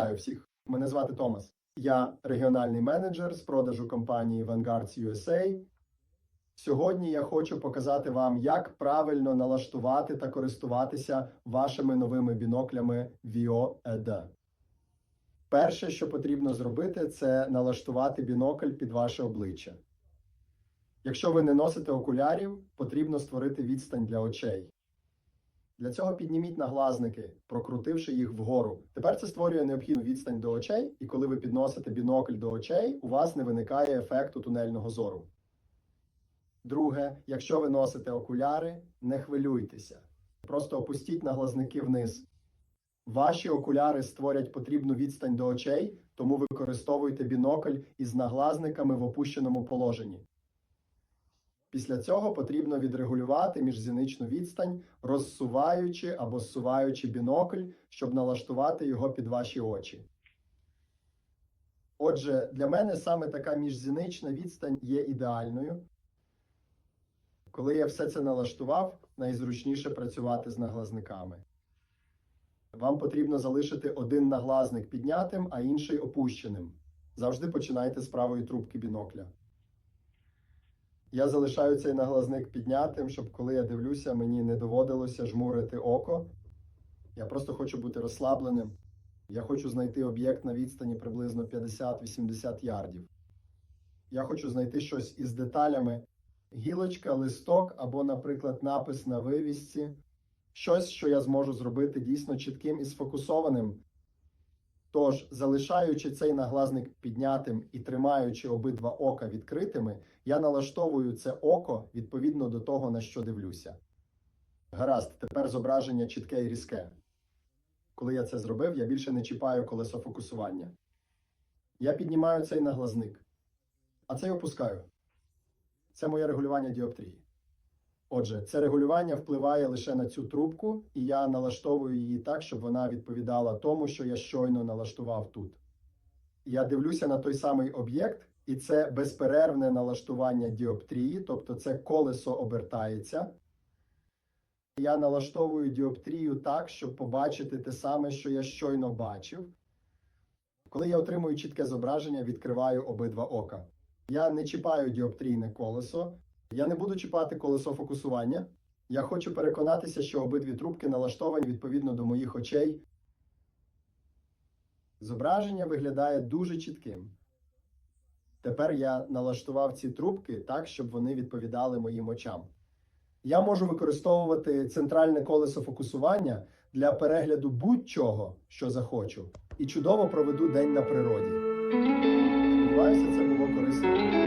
Вітаю всіх! Мене звати Томас. Я регіональний менеджер з продажу компанії Vanguard USA. Сьогодні я хочу показати вам, як правильно налаштувати та користуватися вашими новими біноклями VIO ED. Перше, що потрібно зробити, це налаштувати бінокль під ваше обличчя. Якщо ви не носите окулярів, потрібно створити відстань для очей. Для цього підніміть наглазники, прокрутивши їх вгору. Тепер це створює необхідну відстань до очей, і коли ви підносите бінокль до очей, у вас не виникає ефекту тунельного зору. Друге, якщо ви носите окуляри, не хвилюйтеся. Просто опустіть наглазники вниз. Ваші окуляри створять потрібну відстань до очей, тому використовуйте бінокль із наглазниками в опущеному положенні. Після цього потрібно відрегулювати міжзіничну відстань, розсуваючи або зсуваючи бінокль, щоб налаштувати його під ваші очі. Отже, для мене саме така міжзінична відстань є ідеальною. Коли я все це налаштував, найзручніше працювати з наглазниками. Вам потрібно залишити один наглазник піднятим, а інший опущеним. Завжди починайте з правої трубки бінокля. Я залишаю цей наглазник піднятим, щоб коли я дивлюся, мені не доводилося жмурити око. Я просто хочу бути розслабленим. Я хочу знайти об'єкт на відстані приблизно 50-80 ярдів. Я хочу знайти щось із деталями: гілочка, листок або, наприклад, напис на вивісці. Щось, що я зможу зробити дійсно чітким і сфокусованим. Тож, залишаючи цей наглазник піднятим і тримаючи обидва ока відкритими, я налаштовую це око відповідно до того, на що дивлюся. Гаразд, тепер зображення чітке і різке. Коли я це зробив, я більше не чіпаю колесо фокусування. Я піднімаю цей наглазник, а цей опускаю. Це моє регулювання діоптрії. Отже, це регулювання впливає лише на цю трубку, і я налаштовую її так, щоб вона відповідала тому, що я щойно налаштував тут. Я дивлюся на той самий об'єкт, і це безперервне налаштування діоптрії, тобто це колесо обертається. Я налаштовую діоптрію так, щоб побачити те саме, що я щойно бачив. Коли я отримую чітке зображення, відкриваю обидва ока. Я не чіпаю діоптрійне колесо. Я не буду чіпати колесо фокусування. Я хочу переконатися, що обидві трубки налаштовані відповідно до моїх очей. Зображення виглядає дуже чітким. Тепер я налаштував ці трубки так, щоб вони відповідали моїм очам. Я можу використовувати центральне колесо фокусування для перегляду будь-чого, що захочу, і чудово проведу день на природі. Сподіваюся, це було корисно.